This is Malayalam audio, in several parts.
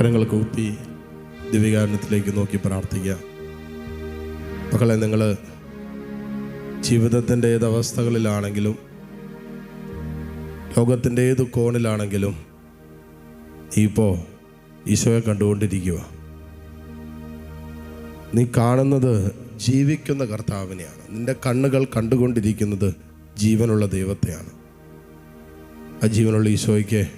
കരങ്ങൾ കൂപ്പി ദിവ്യകാരണത്തിലേക്ക് നോക്കി പ്രാർത്ഥിക്കാം മക്കളെ നിങ്ങൾ ജീവിതത്തിന്റെ ഏത് അവസ്ഥകളിലാണെങ്കിലും ലോകത്തിന്റെ ഏത് കോണിലാണെങ്കിലും ഇപ്പോൾ ഈശോയെ കണ്ടുകൊണ്ടിരിക്കുക. നീ കാണുന്നത് ജീവിക്കുന്ന കർത്താവിനെയാണ്. നിന്റെ കണ്ണുകൾ കണ്ടുകൊണ്ടിരിക്കുന്നത് ജീവനുള്ള ദൈവത്തെയാണ്. ആ ജീവനുള്ള ഈശോയ്ക്ക്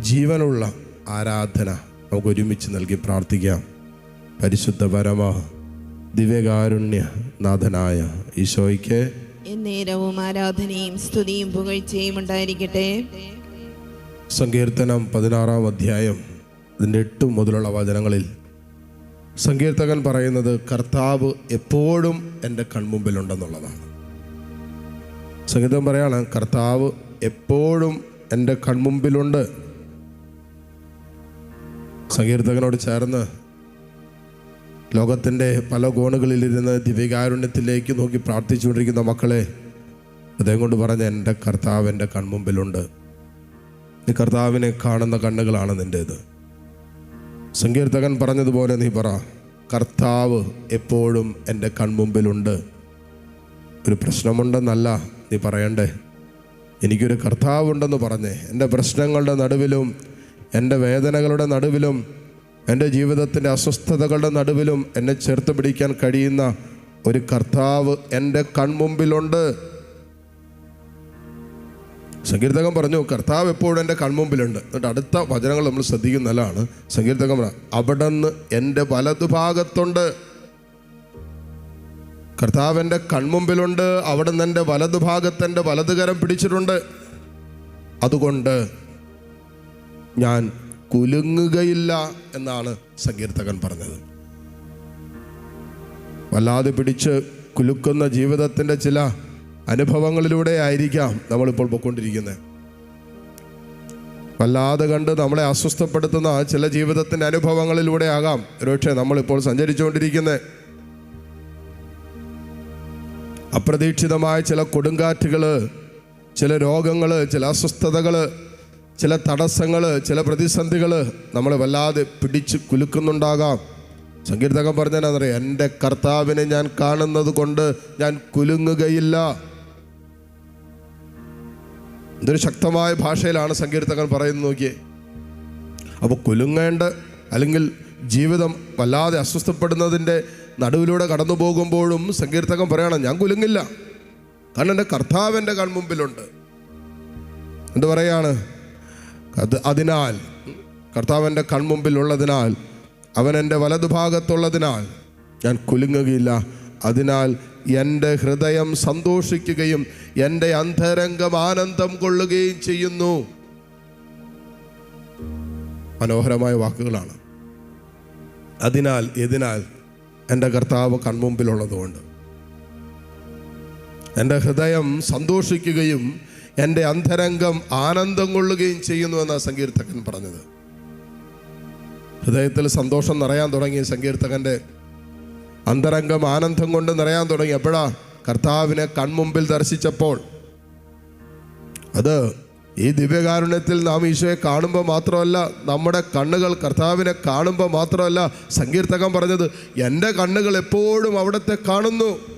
ജീവനുള്ള ആരാധന നമുക്ക് ഒരുമിച്ച് നൽകി പ്രാർത്ഥിക്കാം. പരിശുദ്ധ പരമ ദിവ്യകാരുണ്യ നാഥനായ ഈശോയ്ക്ക് എന്നേരവും ആരാധനയും സ്തുതിയും പുകഴ്ചയും ഉണ്ടായിരിക്കട്ടെ. സങ്കീർത്തനം പതിനാറാം അധ്യായം അതിന്റെ എട്ട് മുതലുള്ള വചനങ്ങളിൽ സങ്കീർത്തകൻ പറയുന്നത് കർത്താവ് എപ്പോഴും എന്റെ കൺമുമ്പിലുണ്ടെന്നുള്ളതാണ്. സംഗീതം പറയാണ് കർത്താവ് എപ്പോഴും എന്റെ കൺമുമ്പിലുണ്ട്. സങ്കീർത്തകനോട് ചേർന്ന് ലോകത്തിന്റെ പല കോണുകളിലിരുന്ന് ദിവ്യകാരുണ്യത്തിലേക്ക് നോക്കി പ്രാർത്ഥിച്ചുകൊണ്ടിരിക്കുന്ന മക്കളെ ഹൃദയം കൊണ്ട് പറഞ്ഞ എന്റെ കർത്താവ് എന്റെ കൺമുമ്പിലുണ്ട്. നീ കർത്താവിനെ കാണുന്ന കണ്ണുകളാണ് നിന്റേത്. സങ്കീർത്തകൻ പറഞ്ഞതുപോലെ നീ പറ കർത്താവ് എപ്പോഴും എന്റെ കൺമുമ്പിലുണ്ട്. ഒരു പ്രശ്നമുണ്ടെന്നല്ല നീ പറയണ്ടേ. എനിക്കൊരു കർത്താവുണ്ടെന്ന് പറഞ്ഞേ. എന്റെ പ്രശ്നങ്ങളുടെ നടുവിലും എന്റെ വേദനകളുടെ നടുവിലും എന്റെ ജീവിതത്തിന്റെ അസ്വസ്ഥതകളുടെ നടുവിലും എന്നെ ചേർത്ത് പിടിക്കാൻ കഴിയുന്ന ഒരു കർത്താവ് എന്റെ കൺമുമ്പിലുണ്ട്. സങ്കീർത്തകം പറഞ്ഞു കർത്താവ് എപ്പോഴും എന്റെ കൺമുമ്പിലുണ്ട്. എന്നിട്ട് അടുത്ത വചനങ്ങൾ നമ്മൾ ശ്രദ്ധിക്കുന്ന നല്ലതാണ് സങ്കീർത്തകൻ പറ അവിടെ നിന്ന് എന്റെ വലതുഭാഗത്തുണ്ട്. കർത്താവ് എന്റെ കൺമുമ്പിലുണ്ട്. അവിടെ നിന്ന് എന്റെ വലതുഭാഗത്ത് എന്റെ വലതുകരം പിടിച്ചിട്ടുണ്ട്. അതുകൊണ്ട് ഞാൻ കുലുങ്ങുകയില്ല എന്നാണ് സങ്കീർത്തകൻ പറഞ്ഞത്. വല്ലാതെ പിടിച്ച് കുലുക്കുന്ന ജീവിതത്തിന്റെ ചില അനുഭവങ്ങളിലൂടെ ആയിരിക്കാം നമ്മളിപ്പോൾ പൊയ്ക്കൊണ്ടിരിക്കുന്നത്. വല്ലാതെ കണ്ട് നമ്മളെ അസ്വസ്ഥപ്പെടുത്തുന്ന ചില ജീവിതത്തിന്റെ അനുഭവങ്ങളിലൂടെ ആകാം. ഒരുപക്ഷെ നമ്മളിപ്പോൾ സഞ്ചരിച്ചുകൊണ്ടിരിക്കുന്നത്. അപ്രതീക്ഷിതമായ ചില കൊടുങ്കാറ്റുകൾ ചില രോഗങ്ങൾ ചില അസ്വസ്ഥതകൾ ചില തടസ്സങ്ങൾ ചില പ്രതിസന്ധികൾ നമ്മൾ വല്ലാതെ പിടിച്ച് കുലുക്കുന്നുണ്ടാകാം. സങ്കീർത്തകൻ പറഞ്ഞാന്നറിയാം എന്റെ കർത്താവിനെ ഞാൻ കാണുന്നത് കൊണ്ട് ഞാൻ കുലുങ്ങുകയില്ല. ഇതൊരു ശക്തമായ ഭാഷയിലാണ് സങ്കീർത്തകൻ പറയുന്നത് നോക്കിയേ. അപ്പോൾ കുലുങ്ങേണ്ട അല്ലെങ്കിൽ ജീവിതം വല്ലാതെ അസ്വസ്ഥപ്പെടുന്നതിന്റെ നടുവിലൂടെ കടന്നു പോകുമ്പോഴും സങ്കീർത്തകൻ പറയണം ഞാൻ കുലുങ്ങില്ല. കാരണം എന്റെ കർത്താവ് എന്റെ കൺമുമ്പിലുണ്ട്. എന്ത് പറയാണ്? അത് അതിനാൽ കർത്താവന്റെ കൺമുമ്പിൽ കൺമുമ്പിലുള്ളതിനാൽ അവൻ എന്റെ വലതുഭാഗത്തുള്ളതിനാൽ ഞാൻ കുലുങ്ങുകയില്ല. അതിനാൽ എന്റെ ഹൃദയം സന്തോഷിക്കുകയും എന്റെ അന്തരംഗം ആനന്ദം കൊള്ളുകയും ചെയ്യുന്നു. മനോഹരമായ വാക്കുകളാണ്. അതിനാൽ ഇതിനാൽ എന്റെ കർത്താവ് കൺമുമ്പിലുള്ളതുകൊണ്ട്. എന്റെ ഹൃദയം സന്തോഷിക്കുകയും എന്റെ അന്തരംഗം ആനന്ദം കൊള്ളുകയും ചെയ്യുന്നു എന്നാണ് സങ്കീർത്തകൻ പറഞ്ഞത്. ഹൃദയത്തിൽ സന്തോഷം നിറയാൻ തുടങ്ങിയ സങ്കീർത്തകന്റെ അന്തരംഗം ആനന്ദം കൊണ്ട് നിറയാൻ തുടങ്ങി. എപ്പോഴാ? കർത്താവിനെ കൺമുമ്പിൽ ദർശിച്ചപ്പോൾ. അത് ഈ ദിവ്യകാരുണ്യത്തിൽ നാം ഈശോയെ കാണുമ്പോൾ മാത്രമല്ല നമ്മുടെ കണ്ണുകൾ കർത്താവിനെ കാണുമ്പോൾ മാത്രമല്ല സങ്കീർത്തകം പറഞ്ഞത് എന്റെ കണ്ണുകൾ എപ്പോഴും അവിടത്തെ കാണുന്നു.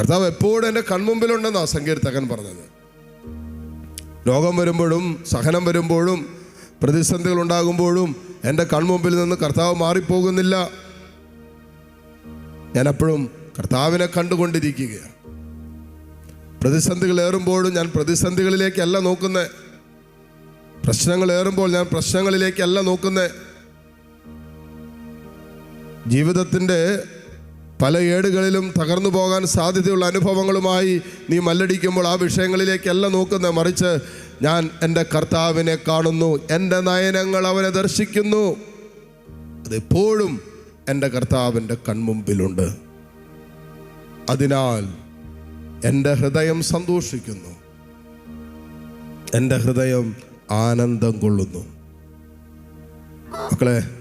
കർത്താവ് എപ്പോഴും എന്റെ കൺമുമ്പിലുണ്ടെന്നാ സങ്കീർത്തകൻ പറഞ്ഞത്. രോഗം വരുമ്പോഴും സഹനം വരുമ്പോഴും പ്രതിസന്ധികൾ ഉണ്ടാകുമ്പോഴും എന്റെ കൺമുമ്പിൽ നിന്ന് കർത്താവ് മാറിപ്പോകുന്നില്ല. ഞാൻ എപ്പോഴും കർത്താവിനെ കണ്ടുകൊണ്ടിരിക്കുകയാണ്. പ്രതിസന്ധികൾ ഏറുമ്പോഴും ഞാൻ പ്രതിസന്ധികളിലേക്കല്ല നോക്കുന്നത് പ്രശ്നങ്ങൾ ഏറുമ്പോൾ ഞാൻ പ്രശ്നങ്ങളിലേക്കല്ല നോക്കുന്നത് ജീവിതത്തിന്റെ പല ഏടുകളിലും തകർന്നു പോകാൻ സാധ്യതയുള്ള അനുഭവങ്ങളുമായി നീ മല്ലടിക്കുമ്പോൾ ആ വിഷയങ്ങളിലേക്കല്ല നോക്കുന്ന മറിച്ച് ഞാൻ എന്റെ കർത്താവിനെ കാണുന്നു എന്റെ നയനങ്ങൾ അവനെ ദർശിക്കുന്നു. അതെപ്പോഴും എന്റെ കർത്താവിന്റെ കൺമുമ്പിലുണ്ട്. അതിനാൽ എന്റെ ഹൃദയം സന്തോഷിക്കുന്നു. എന്റെ ഹൃദയം ആനന്ദം കൊള്ളുന്നു. മക്കളെ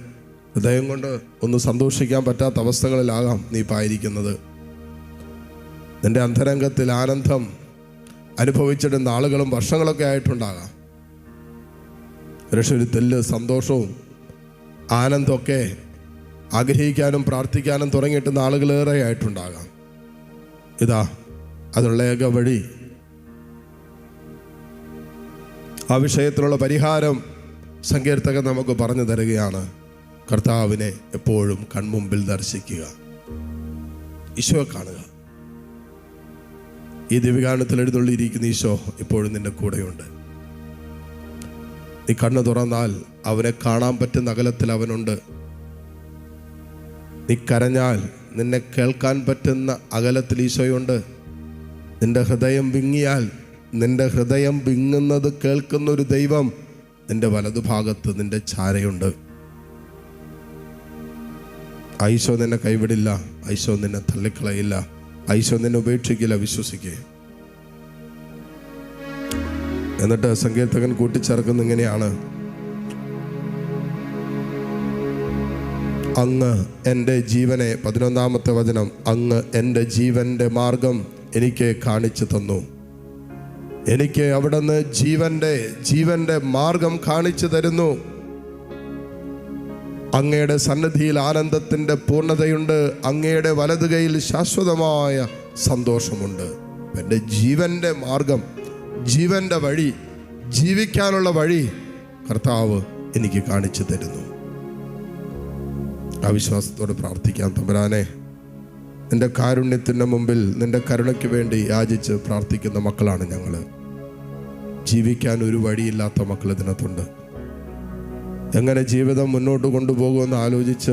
ഹൃദയം കൊണ്ട് ഒന്ന് സന്തോഷിക്കാൻ പറ്റാത്ത അവസ്ഥകളിലാകാം നീ പായിരിക്കുന്നത്. നിന്റെ അന്തരംഗത്തിൽ ആനന്ദം അനുഭവിച്ചിടുന്ന ആളുകളും വർഷങ്ങളൊക്കെ ആയിട്ടുണ്ടാകാം. പക്ഷെ ഒരു തെല്ല് സന്തോഷവും ആനന്ദമൊക്കെ ആഗ്രഹിക്കാനും പ്രാർത്ഥിക്കാനും തുടങ്ങിയിട്ടുന്ന ആളുകളേറെ ആയിട്ടുണ്ടാകാം. ഇതാ അതിനുള്ള ഏക വഴി. ആ വിഷയത്തിലുള്ള പരിഹാരം സങ്കീർത്തകൻ നമുക്ക് പറഞ്ഞു തരികയാണ്. കർത്താവിനെ എപ്പോഴും കൺമുമ്പിൽ ദർശിക്കുക. ഈശോയെ കാണുക. ഈ ദിവ്യഗാനത്തിൽ എഴുന്നള്ളിയിരിക്കുന്ന ഈശോ ഇപ്പോഴും നിന്റെ കൂടെയുണ്ട്. നീ കണ്ണു തുറന്നാൽ അവനെ കാണാൻ പറ്റുന്ന അകലത്തിൽ അവനുണ്ട്. നീ കരഞ്ഞാൽ നിന്നെ കേൾക്കാൻ പറ്റുന്ന അകലത്തിൽ ഈശോയുണ്ട്. നിന്റെ ഹൃദയം വിങ്ങിയാൽ നിന്റെ ഹൃദയം വിങ്ങുന്നത് കേൾക്കുന്ന ഒരു ദൈവം നിന്റെ വലതുഭാഗത്ത് നിന്റെ ചാരയുണ്ട്. ഐശോ നിന്നെ കൈവിടില്ല. ഐശോ നിന്നെ തള്ളിക്കളയില്ല. ഐശോ നിന്നെ ഉപേക്ഷിക്കില്ല. വിശ്വസിക്കുക എന്നിട്ട് സങ്കീർത്തകൻ കൂട്ടിച്ചേർക്കുന്ന ഇങ്ങനെയാണ്. അങ്ങ് എന്റെ ജീവനെ പതിനൊന്നാമത്തെ വചനം അങ്ങ് എന്റെ ജീവന്റെ മാർഗം എനിക്ക് കാണിച്ചു തന്നു. എനിക്ക് അവിടുന്ന് ജീവന്റെ ജീവന്റെ മാർഗം കാണിച്ചു തരുന്നു. അങ്ങയുടെ സന്നദ്ധിയിൽ ആനന്ദത്തിന്റെ പൂർണതയുണ്ട് അങ്ങയുടെ വലതുകൈയിൽ ശാശ്വതമായ സന്തോഷമുണ്ട്. എന്റെ ജീവന്റെ മാർഗം ജീവന്റെ വഴി ജീവിക്കാനുള്ള വഴി കർത്താവ് എനിക്ക് കാണിച്ചു തരുന്നു. ആ വിശ്വാസത്തോടെ പ്രാർത്ഥിക്കാം. തമ്പരാനെ നിന്റെ കാരുണ്യത്തിന്റെ മുമ്പിൽ നിന്റെ കരുണയ്ക്ക് വേണ്ടി യാചിച്ച് പ്രാർത്ഥിക്കുന്ന മക്കളാണ് ഞങ്ങൾ ജീവിക്കാൻ ഒരു വഴിയില്ലാത്ത മക്കൾ ഇതിനകത്തുണ്ട്. എങ്ങനെ ജീവിതം മുന്നോട്ട് കൊണ്ടുപോകുമെന്ന് ആലോചിച്ച്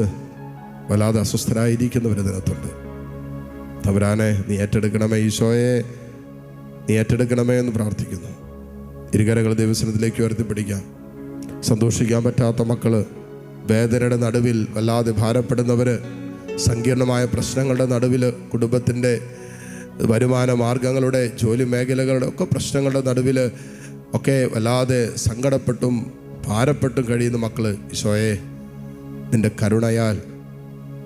വല്ലാതെ അസ്വസ്ഥരായിരിക്കുന്നവർ ഇതിനകത്തുണ്ട് തവരാനെ നീ ഏറ്റെടുക്കണമേ ഈശോയെ നീ ഏറ്റെടുക്കണമേ എന്ന് പ്രാർത്ഥിക്കുന്നു. ഇരുകരകൾ ദിവസത്തിലേക്ക് ഉയർത്തിപ്പിടിക്കാം. സന്തോഷിക്കാൻ പറ്റാത്ത മക്കൾ വേദനയുടെ നടുവിൽ വല്ലാതെ ഭാരപ്പെടുന്നവർ സങ്കീർണമായ പ്രശ്നങ്ങളുടെ നടുവിൽ കുടുംബത്തിന്റെ വരുമാന മാർഗങ്ങളുടെ ജോലി മേഖലകളുടെ ഒക്കെ പ്രശ്നങ്ങളുടെ നടുവിൽ ഒക്കെ വല്ലാതെ സങ്കടപ്പെട്ടും ഭാരപ്പെട്ടും കഴിയുന്ന മക്കൾ ഈശോയെ നിന്റെ കരുണയാൽ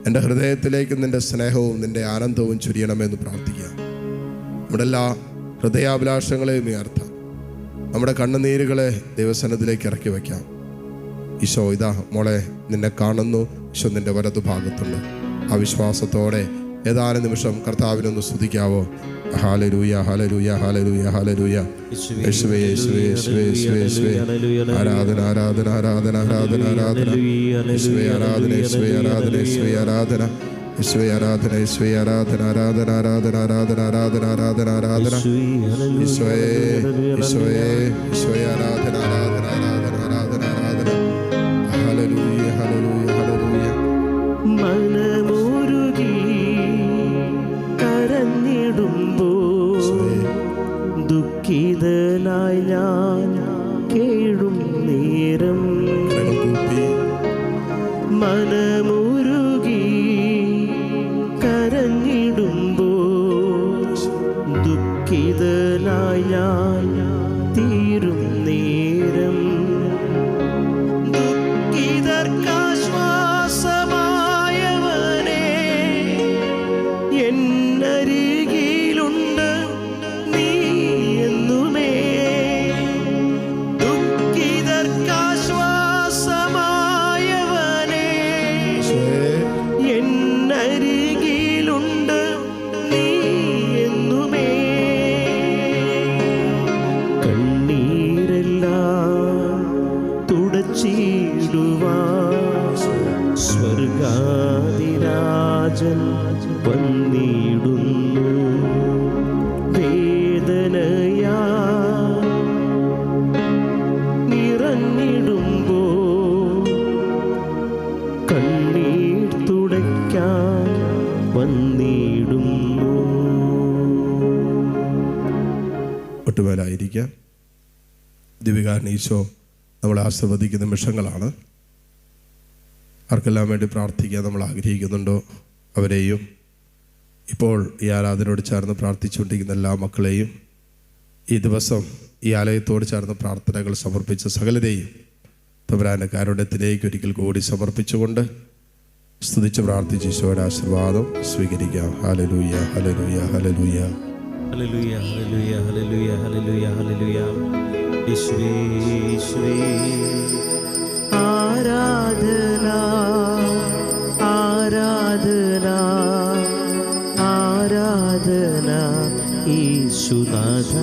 എന്റെ ഹൃദയത്തിലേക്ക് നിന്റെ സ്നേഹവും നിന്റെ ആനന്ദവും ചുരിയണമെന്ന് പ്രാർത്ഥിക്കുക. നമ്മുടെ എല്ലാ ഹൃദയാഭിലാഷങ്ങളെയും ഉയർത്താം. നമ്മുടെ കണ്ണുനീരുകളെ ദൈവസനത്തിലേക്ക് ഇറക്കി വയ്ക്കാം. ഈശോ ഇതാ മോളെ നിന്നെ കാണുന്നു. ഈശോ നിന്റെ വലതു ഭാഗത്തുണ്ട് ആ വിശ്വാസത്തോടെ ഏതാനും നിമിഷം കർത്താവിനൊന്ന് സ്തുതിക്കാവോ? ഹാലരൂയ ഹാലരൂയ ഹാലരൂയ ഹാലരൂയ യേശുവേ യേശുവേ യേശുവേ യേശുവേ യേശുവേ ആരാധന ആരാധന ആരാധന ആരാധന ആരാധന. യേശുവേ ആരാധന യേശുവേ ആരാധന യേശുവേ ആരാധന. യേശുവേ ആരാധന യേശുവേ ആരാധന ആരാധന ആരാധന ആരാധന ആരാധന ആരാധന ആരാധന. യേശുവേ യേശുവേ ആരാധന ആരാധന ആരാധന ready. കണ്ണീർ തുടയ്ക്കാൻ വന്നിടുന്നു. ഒട്ടുമേലായിരിക്കാം. ദിവികാരൻ ഈശോ നമ്മളെ ആശീർവദിക്കുന്ന നിമിഷങ്ങളാണ്. ആർക്കെല്ലാം വേണ്ടി പ്രാർത്ഥിക്കാൻ നമ്മൾ ആഗ്രഹിക്കുന്നുണ്ടോ? അവരെയും ഇപ്പോൾ ഈ ആരാധനയോട് ചേർന്ന് പ്രാർത്ഥിച്ചുകൊണ്ടിരിക്കുന്ന എല്ലാ മക്കളെയും ഈ ദിവസം ഈ ആലയത്തോട് ചേർന്ന് പ്രാർത്ഥനകൾ സമർപ്പിച്ച സകലരെയും തമ്പുരാന്റെ കാരുണ്യത്തിലേക്ക് ഒരിക്കൽ കൂടി സമർപ്പിച്ചുകൊണ്ട് സ്തുതിച്ച് പ്രാർത്ഥിച്ച് ഈശോയുടെ ആശീർവാദം സ്വീകരിക്കാം. ഹലലൂയ ഹലലൂയ ഹലലൂയ ഹലലൂയ ഹലലൂയ ഹലലൂയ ഹലലൂയ ഹലലൂയ ആരാധന ആരാധന ആരാധന. ഈശുനാഥ